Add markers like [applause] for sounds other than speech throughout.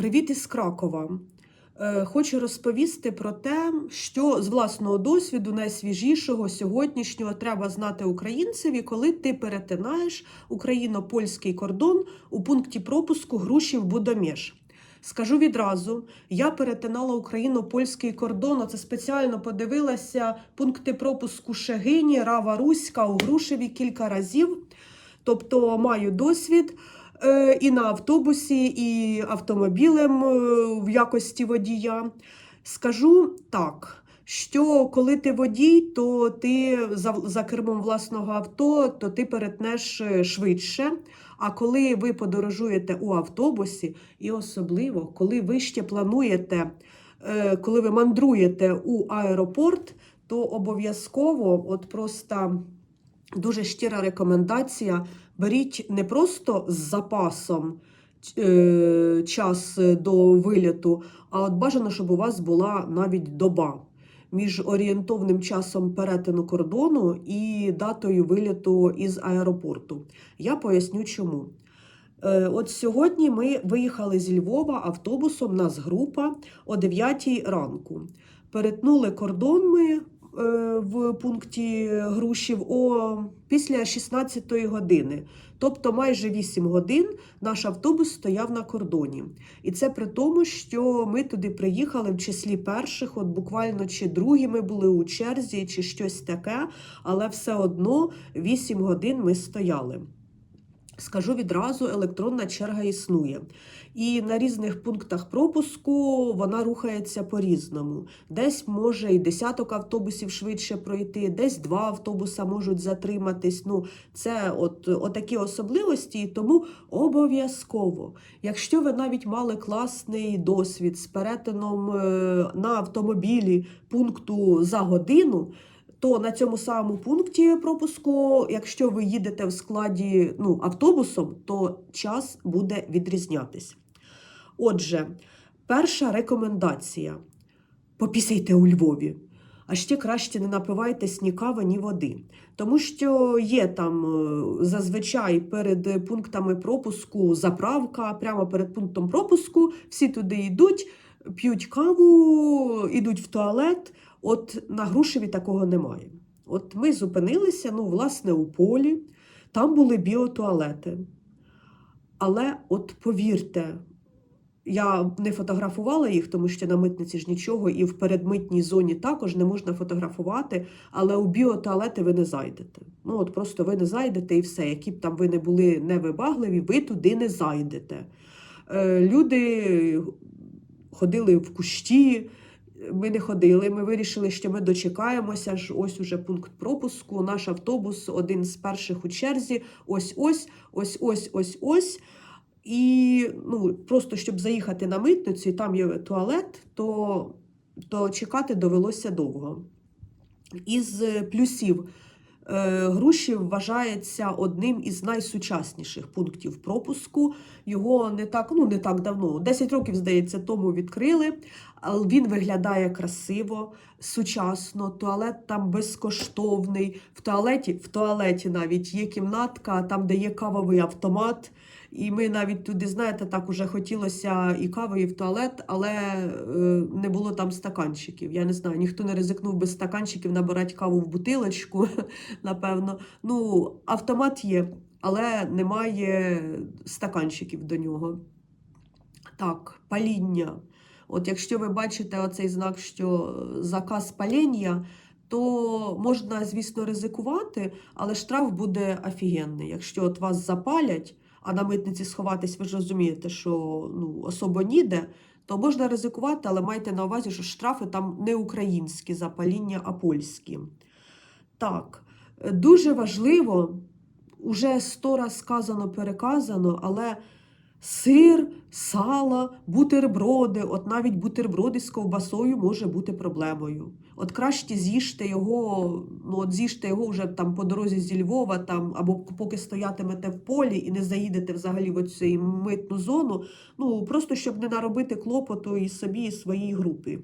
Привіт із Кракова. Е, Хочу розповісти про те, що з власного досвіду, найсвіжішого сьогоднішнього, треба знати українцеві, коли ти перетинаєш україно-польський кордон у пункті пропуску Грушів Будомєш. Скажу відразу, я перетинала україно-польський кордон. Це спеціально подивилася пункти пропуску Шегині, Рава Руська у Грушеві кілька разів. Тобто маю досвід і на автобусі, і автомобілем е, в якості водія. Скажу так, що коли ти водій, то ти за, за кермом власного авто, то ти перетнеш е, швидше. А коли ви подорожуєте у автобусі, і особливо, коли ви ще плануєте, е, коли ви мандруєте у аеропорт, то обов'язково, от просто дуже щира рекомендація, беріть не просто з запасом е, час до виліту, а от бажано, щоб у вас була навіть доба між орієнтовним часом перетину кордону і датою виліту із аеропорту. Я поясню чому. Е, От сьогодні ми виїхали зі Львова автобусом, нас група о 9 ранку. Перетнули кордон ми е, в пункті Грушів о, після 16 години. Тобто майже 8 годин наш автобус стояв на кордоні. І це при тому, що ми туди приїхали в числі перших, от буквально чи другі ми були у черзі, чи щось таке, але все одно 8 годин ми стояли. Скажу відразу, електронна черга існує. І на різних пунктах пропуску вона рухається по-різному. Десь може і десяток автобусів швидше пройти, десь два автобуса можуть затриматись. Ну, це от, отакі особливості, і тому обов'язково, якщо ви навіть мали класний досвід з перетином е, на автомобілі пункту за годину, то на цьому самому пункті пропуску, якщо ви їдете в складі ну, автобусом, то час буде відрізнятись. Отже, перша рекомендація: попісяйте у Львові. А ще краще не напивайтесь ні кави, ні води. Тому що є там е, зазвичай перед пунктами пропуску заправка, прямо перед пунктом пропуску, всі туди йдуть, п'ють каву, йдуть в туалет. От на Грушеві такого немає. От ми зупинилися, ну, власне, у полі, там були біотуалети. Але от повірте, я не фотографувала їх, тому що на митниці ж нічого, і в передмитній зоні також не можна фотографувати, але у біотуалети ви не зайдете. Ну, от просто ви не зайдете і все. Які б там ви не були невибагливі, ви туди не зайдете. Е, люди ходили в кущі. Ми не ходили. Ми вирішили, що ми дочекаємося. ж Ось уже пункт пропуску. Наш автобус один з перших у черзі. Ось ось, ось, ось, ось, ось. І ну, просто щоб заїхати на митницю, і там є туалет, то, то чекати довелося довго. Із плюсів Грушів вважається одним із найсучасніших пунктів пропуску. Його не так, ну не так давно, 10 років, здається, тому відкрили. Але Він виглядає красиво, сучасно. Туалет там безкоштовний. В туалеті, в туалеті навіть є кімнатка, там, де є кавовий автомат. І ми навіть туди, знаєте, так уже хотілося і кави, і в туалет, але е, не було там стаканчиків. Я не знаю, ніхто не ризикнув без стаканчиків набирати каву в бутилочку, [laughs] напевно. Ну, автомат є, але немає стаканчиків до нього. Так, паління. От якщо ви бачите оцей знак, що заказ паління, то можна, звісно, ризикувати, але штраф буде офігенний. Якщо от вас запалять, а на митниці сховатись, ви ж розумієте, що ну, особо ніде, то можна ризикувати, але майте на увазі, що штрафи там не українські за паління, а польські. Так, дуже важливо, уже сто раз сказано, переказано, але сир, сало, бутерброди, от навіть бутерброди з ковбасою може бути проблемою. От краще з'їжте його, ну от з'їжте його вже там по дорозі зі Львова, там, або поки стоятимете в полі і не заїдете взагалі в цю митну зону, ну просто щоб не наробити клопоту і собі, і своїй групі.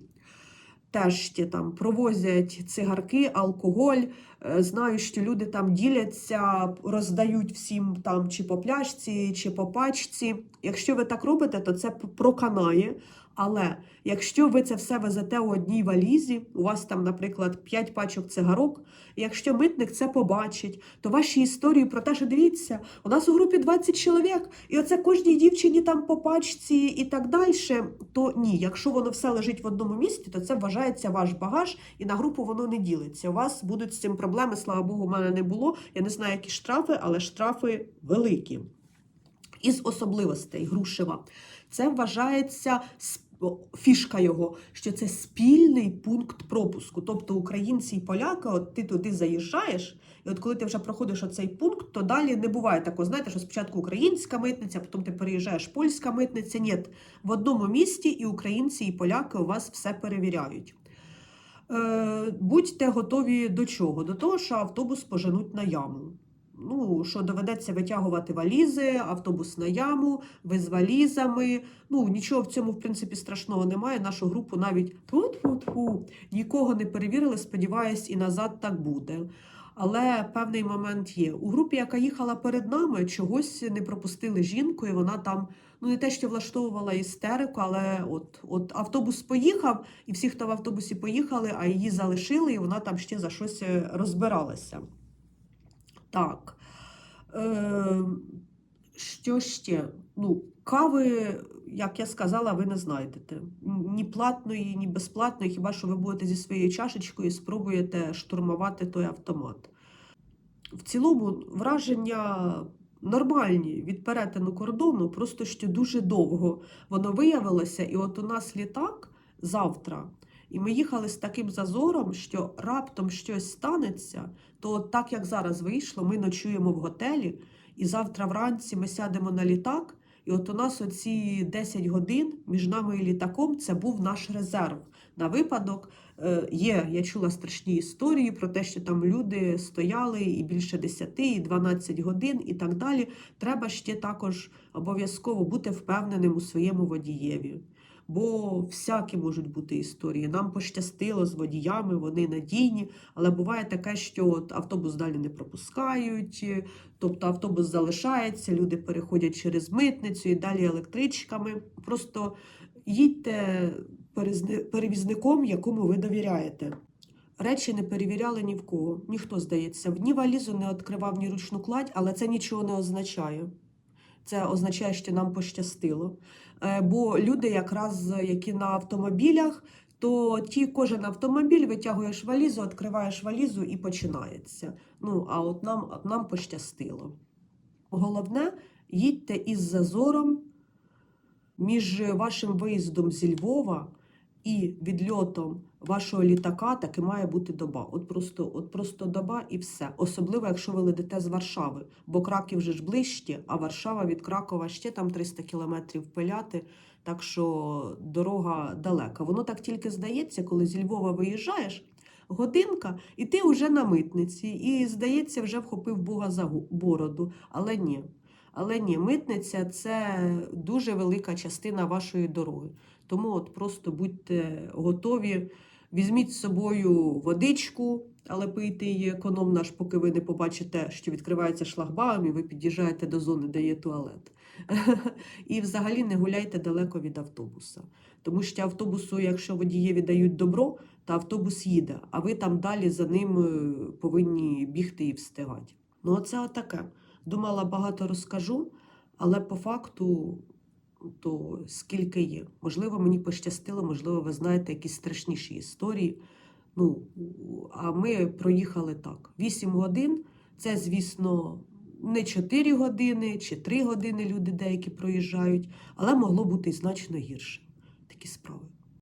Теж там провозять цигарки, алкоголь. Е, Знаю, що люди там діляться, роздають всім там чи по пляшці, чи по пачці. Якщо ви так робите, то це проканає. Але якщо ви це все везете у одній валізі, у вас там, наприклад, 5 пачок цигарок, і якщо митник це побачить, то ваші історії про те, що дивіться, у нас у групі 20 чоловік, і оце кожній дівчині там по пачці і так далі, то ні, якщо воно все лежить в одному місці, то це вважається ваш багаж, і на групу воно не ділиться. У вас будуть з цим проблеми, слава Богу, у мене не було. Я не знаю, які штрафи, але штрафи великі. Із особливостей Грушева. Це вважається фішка його, що це спільний пункт пропуску. Тобто українці і поляки, от ти туди заїжджаєш, і от коли ти вже проходиш оцей пункт, то далі не буває такого. Знаєте, що спочатку українська митниця, потім ти переїжджаєш польська митниця. Ні, в одному місті і українці, і поляки у вас все перевіряють. Е, будьте готові до чого? До того, що автобус поженуть на яму. Ну, що доведеться витягувати валізи, автобус на яму, ви з валізами. Ну, нічого в цьому, в принципі, страшного немає. Нашу групу навіть тьфу-тьфу-тьфу, нікого не перевірили, сподіваюсь, і назад так буде. Але певний момент є. У групі, яка їхала перед нами, чогось не пропустили жінку, і вона там, ну не те, що влаштовувала істерику, але от, от автобус поїхав, і всі, хто в автобусі поїхали, а її залишили, і вона там ще за щось е, розбиралася. Так. Е, що ще? Ну, кави, як я сказала, ви не знайдете. Ні платної, ні безплатної, хіба що ви будете зі своєю чашечкою і спробуєте штурмувати той автомат. В цілому враження нормальні від перетину кордону, просто що дуже довго воно виявилося, і от у нас літак завтра. І ми їхали з таким зазором, що раптом щось станеться, то так як зараз вийшло, ми ночуємо в готелі, і завтра вранці ми сядемо на літак. І от у нас оці 10 годин між нами і літаком це був наш резерв. На випадок е, є, я чула страшні історії про те, що там люди стояли і більше 10, і 12 годин, і так далі. Треба ще також обов'язково бути впевненим у своєму водієві. Бо всякі можуть бути історії. Нам пощастило з водіями, вони надійні, але буває таке, що от автобус далі не пропускають, е, тобто автобус залишається, люди переходять через митницю і далі електричками. Просто їдьте перевізником, якому ви довіряєте. Речі не перевіряли ні в кого, ніхто здається. Ні валізу не відкривав, ні ручну кладь, але це нічого не означає. Це означає, що нам пощастило. Е, Бо люди, якраз які на автомобілях, то ті кожен автомобіль витягуєш валізу, відкриваєш валізу і починається. Ну, а от нам, от нам пощастило. Головне, їдьте із зазором між вашим виїздом зі Львова і відльотом вашого літака таки має бути доба. От просто, от просто доба і все. Особливо, якщо ви летите з Варшави, бо Краків вже ж ближче, а Варшава від Кракова ще там 300 кілометрів пиляти. Так що дорога далека. Воно так тільки здається, коли зі Львова виїжджаєш. Годинка, і ти вже на митниці, і, здається, вже вхопив Бога за бороду. Але ні. Але ні, митниця це дуже велика частина вашої дороги. Тому от просто будьте готові, візьміть з собою водичку, але пийте її економно, аж поки ви не побачите, що відкривається шлагбаум, і ви під'їжджаєте до зони, де є туалет. [laughs] І взагалі не гуляйте далеко від автобуса. Тому що автобусу, якщо водієві дають добро, то автобус їде, а ви там далі за ним е, повинні бігти і встигати. Ну, оце отаке. Думала, багато розкажу, але по факту то скільки є. Можливо, мені пощастило, можливо, ви знаєте якісь страшніші історії. Ну, а ми проїхали так. 8 годин це, звісно, не 4 години чи 3 години люди деякі проїжджають, але могло бути і значно гірше. Такі справи.